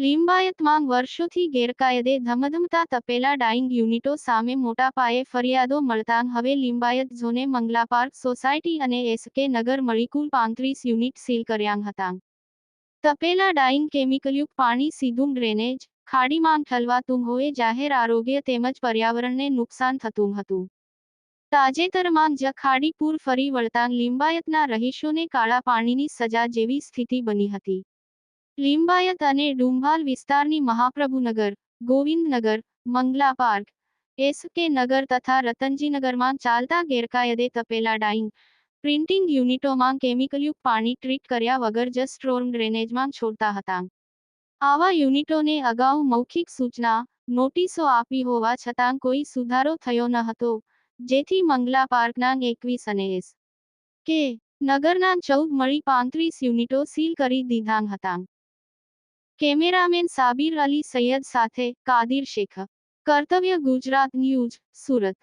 લિંબાયતમાં વર્ષોથી ગેરકાયદે ધમધમતા તપેલા ડાઇંગ યુનિટો સામે મોટા પાયે ફરિયાદો મળતાં હવે લિંબાયત ઝોને મંગલા પાર્ક સોસાયટી અને એસકે નગર મળી કુલ પાંત્રીસ યુનિટ સીલ કર્યા હતા. તપેલા ડાઇંગ કેમિકલયુક્ત પાણી સીધું ડ્રેનેજ, ખાડીમાં ઠલવાતું હોય જાહેર આરોગ્ય તેમજ પર્યાવરણને નુકસાન થતું હતું. તાજેતરમાં જ ખાડી પૂર ફરી વળતાં લિંબાયતના રહીશોને કાળા પાણીની સજા જેવી સ્થિતિ બની હતી. લિંબાયત અને ડુંભાલ વિસ્તારની મહાપ્રભુનગર, ગોવિંદનગર, મંગલા પાર્ક એસકે નગર તથા રતનજીનગરમાં ચાલતા ગેરકાયદે તપેલા ડાઈંગ પ્રિન્ટિંગ યુનિટોમાં કેમિકલયુક્ત પાણી ટ્રીટ કર્યા વગર જ સ્ટ્રોમ ડ્રેનેજમાં છોડતા હતા. આવા યુનિટોને અગાઉ મૌખિક સૂચના, નોટિસો આપી હોવા છતાં કોઈ સુધારો થયો ન હતો, જેથી મંગલા પાર્કના એકવીસ અને એસ કે નગરના ચૌદ મળી પાંત્રીસ યુનિટો સીલ કરી દીધા હતા. કેમેરામેન સાબિર અલી સૈયદ સાથે કાદિર શેખ. કર્તવ્ય ગુજરાત ન્યૂઝ સુરત.